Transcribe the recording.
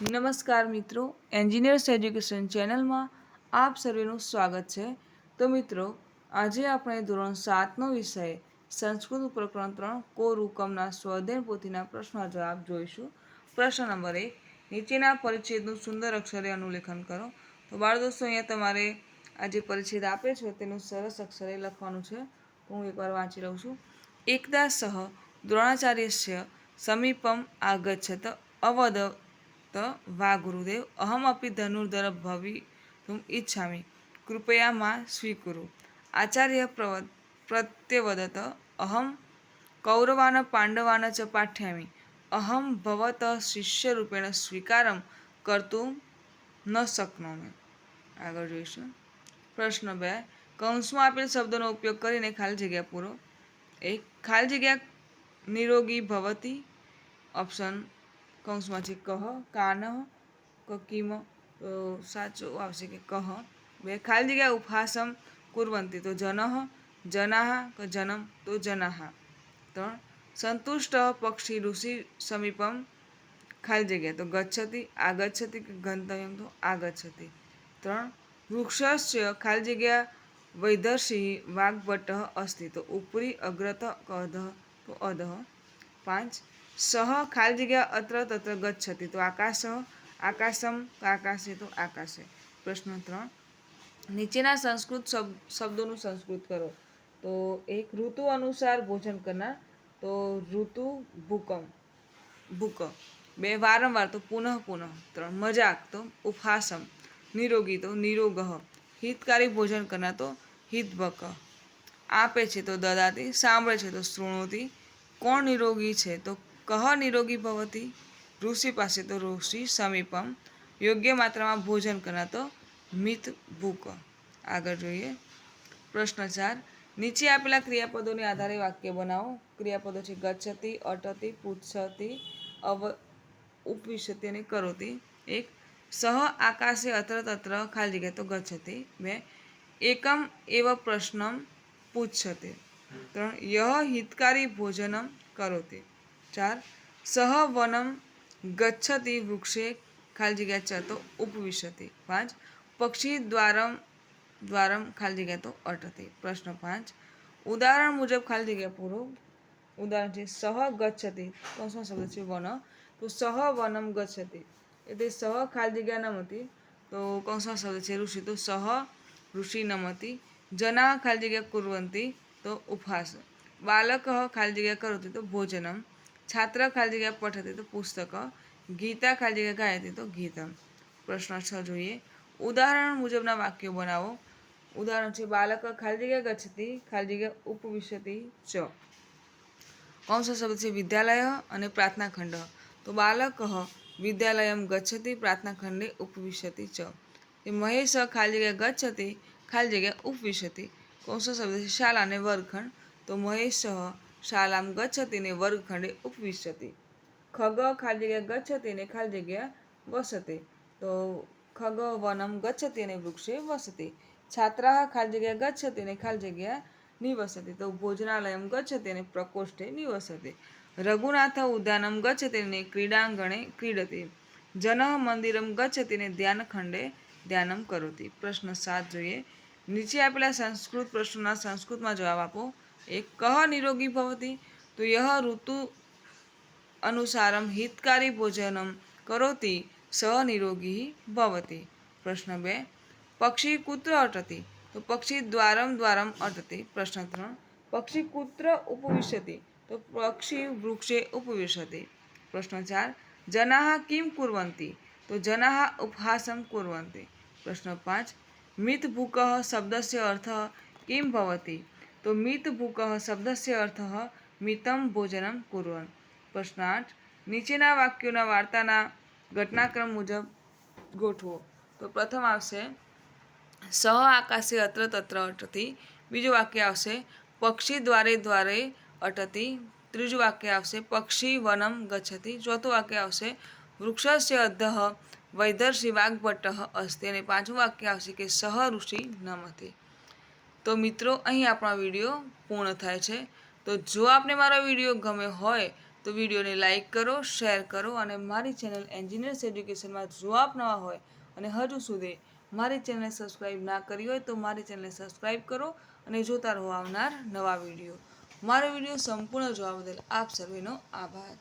નમસ્કાર મિત્રો engineers education ચેનલમાં આપ સર્વેનું સ્વાગત છે. તો મિત્રો, આજે આપણે ધોરણ સાતનો વિષય, સંસ્કૃત પ્રકરણ ત્રણ કોરુકમના હુકમના સ્વધ્યન પોથીના પ્રશ્નો જવાબ જોઈશું. પ્રશ્ન નંબર એક, નીચેના પરિચ્છેદનું સુંદર અક્ષરે અનુલેખન કરો. તો બાળ દોસ્તો અહીંયા તમારે આ જે પરિચ્છેદ આપે છે, તેનું સરસ અક્ષરે લખવાનું છે. હું એકવાર વાંચી લઉં છું. એકદા સહ દ્રોણાચાર્યસ્ય સમીપમ આગચ્છત અવદ તો વા ગુરુદેવ અહમ અપી ધનુર્ધર ભવિતુમ ઈચ્છામિ કૃપયા માં સ્વીકુરુ આચાર્ય પ્રવ પ્રત્યવદત અહમ કૌરવાન પાંડવાન ચ પાઠ્યામિ અહમ ભવત શિષ્યરૂપેણ સ્વીકારમ કરતું ન શક્નોમી આગળ જોઈશું પ્રશ્ન બે કૌંસમાં આપેલ શબ્દોનો ઉપયોગ કરીને ખાલી જગ્યા પૂરો એક ખાલી જગ્યા નિરોગી ભવતી ઓપ્શન કૌંસમાં છે કહ, કાન, કકીમ તો સાચું આવશે કે કહ. બે ખાલી જગ્યા ઉપહાસમ કુરવંતી. તો જનઃ, જનાહ, કે જનમ, તો જનાહ. ત્રણ, સંતુષ્ટ પક્ષી ઋષિ સમીપમ ખાલી જગ્યા તો ગચ્છતી, આગચ્છતિ કે ગંતવ્યમ? તો આગચ્છતિ. ત્રણ, વૃક્ષસ્ય ખાલી જગ્યા વૈદર્ષિ વાગ્ભટ્ટ અસ્તિ. તો ઉપરી અગ્રત અધઃ તો અધઃ. પાંચ સહ ખાલી જગ્યા અત્ર તત્ર ગચ્છતિ તો આકાશ આકાશમ આકાશે તો આકાશે પ્રશ્ન ત્રણ નીચેના સંસ્કૃત શબ શબ્દોનું સંસ્કૃત કરો તો એક ઋતુ અનુસાર ભોજન કરનાર તો ઋતુ ભૂકમ ભૂક બે વારંવાર તો પુનઃ પુનઃ ત્રણ મજાક તો ઉપહાસમ નિરોગી તો નિરોગહ હિતકારી ભોજન કરનાર તો હિતભક આપે છે તો દદાતી સાંભળે છે તો શૃણોતી કોણ નિરોગી છે તો કહ નિરોગી ભવતી? ઋષિ પાસે તો ઋષિ સમીપમ. યોગ્ય માત્રામાં ભોજન કરનાર તો મિત ભૂક. આગળ જોઈએ. પ્રશ્ન ચાર. નીચે આપેલા ક્રિયાપદોને આધારે વાક્ય બનાવો. ક્રિયાપદો છે ગચ્છતી, અટતી પૂછતી અવ, ઉપવિશતી અને કરોતી. એક. સહ આકાશે અત્ર તત્ર ખાલી જગ્યા તો ગચ્છતી. બે. એકમ એવ પ્રશ્નમ પૂછતે ત્રણ. યહ હિતકારી ભોજનમ કરોતી. ચાર. સહ વનમ ગચ્છતિ વૃક્ષે ખાલી જગ્યા ચ તો ઉપવિશતિ. પાંચ. પક્ષી દ્વારમ દ્વારમ ખાલી જગ્યા તો અટતી. પ્રશ્ન પાંચ. ઉદાહરણ મુજબ ખાલી જગ્યા પૂરો. ઉદાહરણ છે સહ ગચ્છતિ. કૌંસમાં શબ્દ છે? વન. તો સહ વનમ ગચ્છતિ. એટલે સહ ખાલી જગ્યા નમતી તો કૌંસમાં શબ્દ છે? ઋષિ તો સહ ઋષિ નમતી જના ખાલી જગ્યા કુર્વંતી. તો ઉપહાસ બાલક ખાલી જગ્યા કરોતી તો ભોજનમ. છાત્ર ખાલી જગ્યા પઠતી તો પુસ્તક, ગીતા ખાલી જગ્યા ગાયતી તો ગીતમ પ્રશ્ન છ જોઈએ. ઉદાહરણ મુજબના વાક્યો બનાવો. ઉદાહરણ છે બાલક ખાલી જગ્યા ગચ્છતી, ખાલી જગ્યા ઉપવિશતી ચ. કૌંસ શબ્દ છે, વિદ્યાલય અને પ્રાર્થના ખંડ તો બાલક વિદ્યાલયમ ગચ્છતી પ્રાર્થના ખંડે ઉપવિશતી ચ. એ મહેશ ખાલી જગ્યા ગચ્છતી, ખાલી જગ્યા ઉપવિશતી. કૌંસ શબ્દ છે શાળા અને વર્ગખંડ. તો મહેશ શાલામ ગચ્છતીને વર્ગખંડે ઉપવિશતી. ખગ ખાલી જગ્યા ગચ્છતીને ખાલી જગ્યા વસતે. તો ખગ વનમ ગચ્છતીને વૃક્ષે વસતી. છાત્રા ખાલી જગ્યા ગચ્છતીને ખાલી જગ્યા નિવસતી. તો ભોજનાલયમ ગચ્છતીને પ્રકોષ્ઠે નિવસતી. રઘુનાથ ઉદ્યાનમ ગચ્છતીને ક્રીડાંગણે ક્રીડતી. જન મંદિરમ ગચ્છતીને ધ્યાનખંડે ધ્યાનમ કરોતી. પ્રશ્ન સાત જોઈએ. નીચે આપેલા સંસ્કૃત પ્રશ્નોના સંસ્કૃતમાં જવાબ આપો. એક કહ નિરોગી ભવતી, તો યહ ઋતુ અનુસારમ હિતકારી ભોજનમ કરોતી સ નિરોગી ભવતી. પ્રશ્ન બે, પક્ષી કુત્ર અટતી, તો પક્ષી દ્વારમ દ્વારમ અટતી. પ્રશ્ન ત્રણ, પક્ષી કુત્ર ઉપવિશતી, તો પક્ષી વૃક્ષે ઉપવિશતી. પ્રશ્ન ચાર, જનાહ કિમ કુર્વન્તિ તો જનાહ ઉપહાસમ કુર્વન્તિ પ્રશ્ન પાંચ મિત ભૂક શબ્દસ્ય અર્થ કિમ ભવતી તો મિત ભૂક શબ્દસ્ય અર્થ મિતમ ભોજનમ કુરવન. પ્રશ્ન આઠ નીચેના વાક્યોના વાર્તાના ઘટનાક્રમ મુજબ ગોઠવો. તો પ્રથમ આવશે, સહ આકાશે અત્ર તત્ર અટતી. બીજું વાક્ય આવશે, પક્ષી દ્વારે દ્વારે અટતી. ત્રીજું વાક્ય આવશે, પક્ષી વનમ ગચ્છતી. ચોથું વાક્ય આવશે, વૃક્ષસ્ય અધઃ વૈધર્ષિ વાગ્ભટ્ટ અસ્તિ. અને પાંચમું વાક્ય આવશે કે સહ ઋષિ નમતે. તો મિત્રો, અહીં આપણો વીડિયો પૂર્ણ થાય છે. તો જો આપને મારો વીડિયો ગમે હોય, તો વિડીયોને લાઇક કરો, શેર કરો અને મારી ચેનલ એન્જિનિયર્સ એજ્યુકેશનમાં જો આપ નવા હોય અને હજુ સુધી મારી ચેનલને સબસ્ક્રાઈબ ના કરી હોય, તો મારી ચેનલને સબસ્ક્રાઈબ કરો અને જોતા રહો આવનાર નવા વીડિયો. મારો વીડિયો સંપૂર્ણ જોવા બદલ આપ સર્વેનો આભાર.